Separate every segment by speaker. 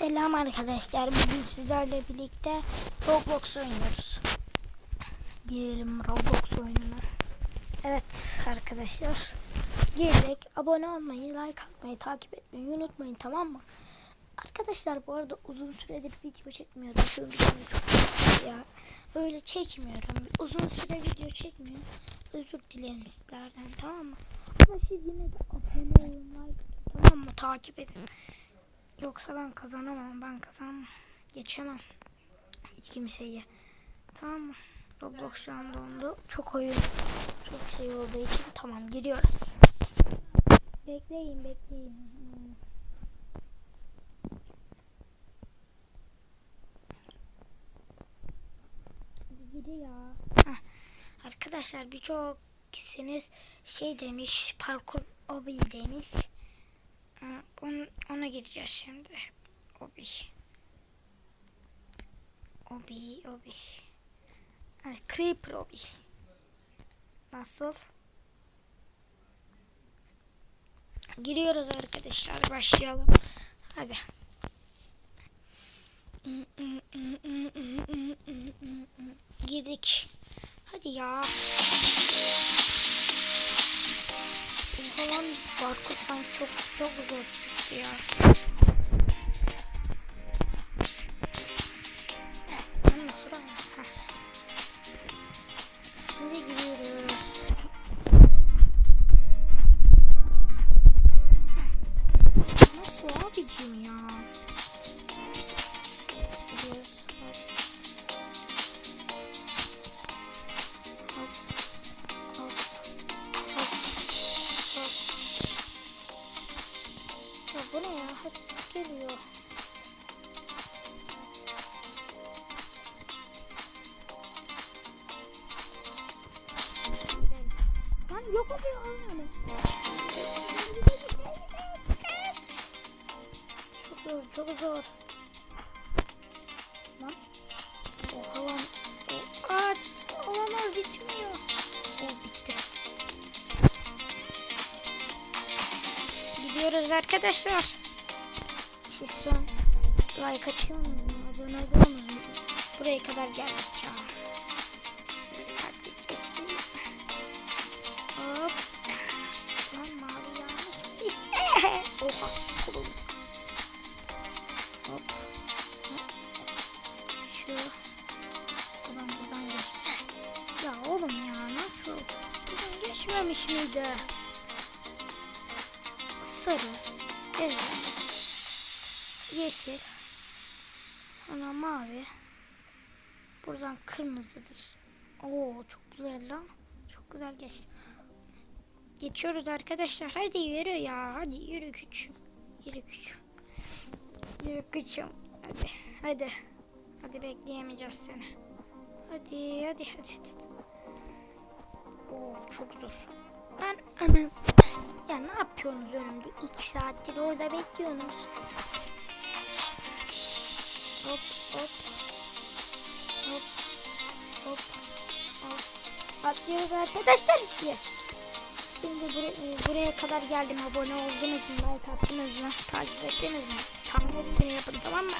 Speaker 1: Selam arkadaşlar. Bugün sizlerle birlikte Roblox oynuyoruz. Girelim Roblox oyununa. Evet arkadaşlar. Girdik. Abone olmayı, like atmayı, takip etmeyi unutmayın tamam mı? Arkadaşlar bu arada uzun süredir video çekmiyorum. Çünkü çok ya. Öyle çekmiyorum. Uzun süre video çekmiyorum. Özür dilerim sizlerden tamam mı? Ama siz yine de abone olun, like atın, tamam mı? Takip edin. Yoksa ben kazanamam. Ben kazanamam. Geçemem. Hiç kimseyi. Tamam mı? Roblox şu an dondu. Çok oyun. Çok şey olduğu için tamam giriyoruz. Bekleyin bekleyin. Hmm. Gidi ya. Arkadaşlar birçok kişiniz şey demiş parkur obil demiş. Ona gireceğiz şimdi. Obi. Obi, obi. Ha, Creeper obi. Nasıl? Giriyoruz arkadaşlar. Başlayalım. Hadi. Girdik. Hadi ya. Bu falan parkur sanki çok çok zor ya. Yok oluyor yani. Çok zor, çok zor. Lan. Oha lan. Aa, olamaz bitmiyor. O bitti. Gidiyoruz arkadaşlar. Siz son like atıyor musunuz? Abone oluyor musunuz? Buraya kadar geldik Kuruldu. Hop. Şu. Buradan buradan geç. Ya oğlum ya nasıl? Buradan geçmemiş miydi? Sarı. Evet. Yeşil. Sonra mavi. Buradan kırmızıdır. Oo çok güzel lan. Çok güzel geçti. Geçiyoruz arkadaşlar. Hadi yürü ya. Hadi yürü küçüm. Yürü küçüm. Yürü küçüm. Hadi. Hadi. Hadi bekleyemeyeceğiz seni. Hadi hadi hadi. hadi. Oo çok zor. Lan anam. Ya ne yapıyorsunuz önümde? İki saattir orada bekliyorsunuz. Hop hop. Hop hop hop. Atlıyoruz arkadaşlar. Yes. Şimdi buraya, buraya kadar geldim. Abone oldunuz mu? Like attınız mı? Takip ettiniz mi? Tam hepsini yapın tamam mı?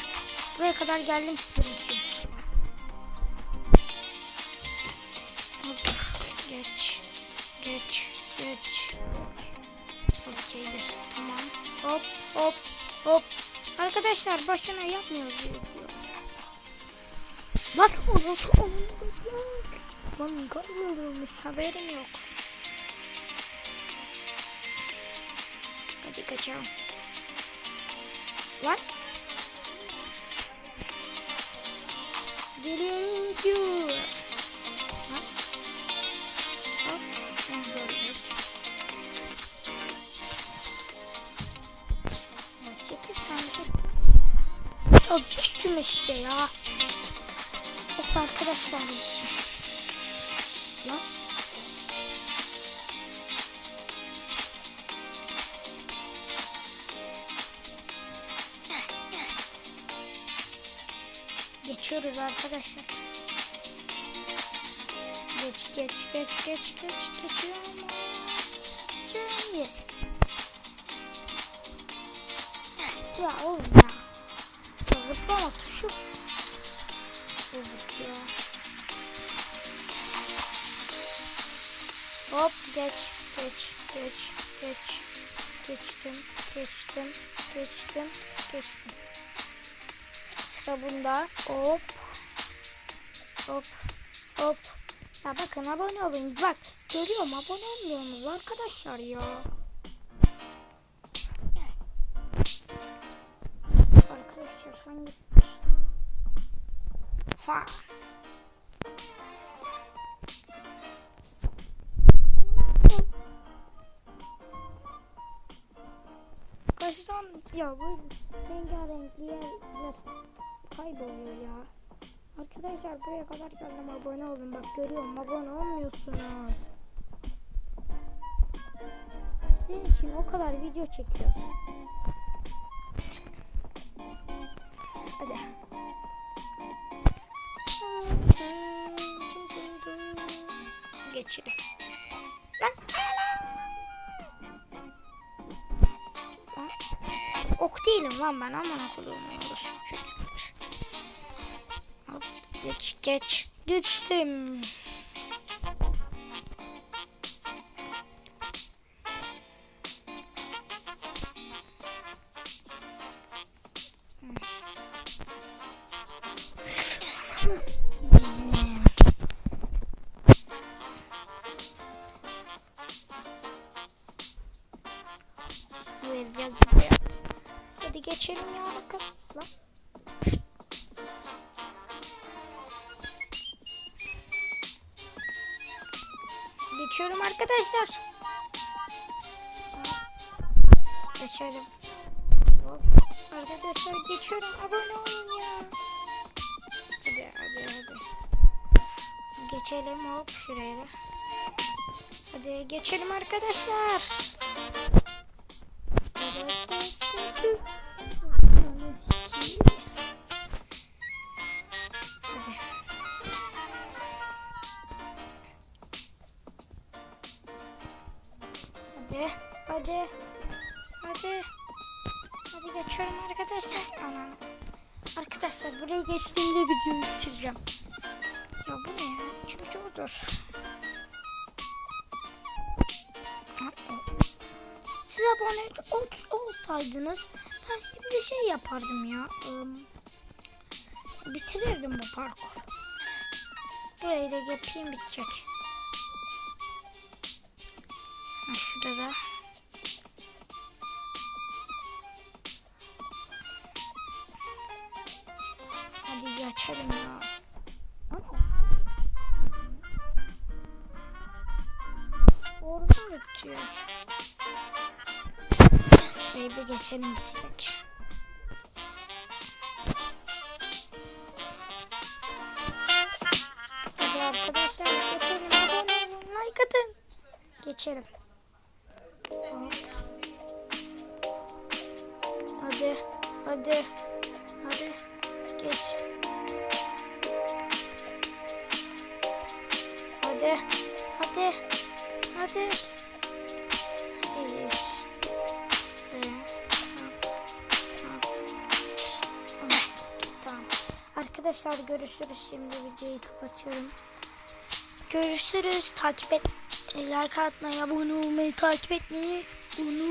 Speaker 1: Buraya kadar geldim sizin için. Geç. Geç. Geç. Okeydir. Tamam. Hop hop hop. Arkadaşlar başına yapmıyoruz. Lan onu onu Lan kayboluyormuş haberim yok. Çekil sen de. Ya düştüm işte ya. Hop arkadaşlar. Geçiyoruz arkadaşlar. Geç geç geç geç geç geçiyorum. Yes. Ya oğlum ya. zıplama tuşu. Yazık ya. Hop geç geç geç geç. Geçtim geçtim geçtim geçtim. Sıra bunda. Hop. Hop. Hop. Ya bakın abone olun. Bak görüyorum abone olmuyorsunuz arkadaşlar ya. Arkadaşlar hangi... Ha. Kaçtan ya bu rengarenk yerler kayboluyor ya. Arkadaşlar buraya kadar geldim abone olun bak görüyorum abone olmuyorsunuz. Sizin için o kadar video çekiyorum. Hadi. Geçelim. Ok değilim lan ben aman okulumu olursun çocuklar. Geç geç geçtim. Hadi geçelim ya bakın. Geçiyorum arkadaşlar. Hop. Arkadaşlar geçiyorum. Abone olun ya. Hadi hadi hadi. Geçelim hop şuraya da. Hadi geçelim arkadaşlar. Arkadaşlar buraya geçtiğimde videoyu bitireceğim. Ya bu ne ya? Çocuğudur. Siz abone ol- olsaydınız ben size bir şey yapardım ya. Im, bitirirdim bu parkur. Burayı da yapayım bitecek. Ha, şurada da. Hadi geçelim ya. Orada bitiyor. Şurayı geçelim bitecek. Hadi arkadaşlar geçelim. Abone olun. Like atın. Geçelim. Hadi. Hadi. Hadi. Hadi. Hadi. Hadi. Hadi. Tamam. Arkadaşlar görüşürüz. Şimdi videoyu kapatıyorum. Görüşürüz. Takip et. Like atmayı, abone olmayı, takip etmeyi unut.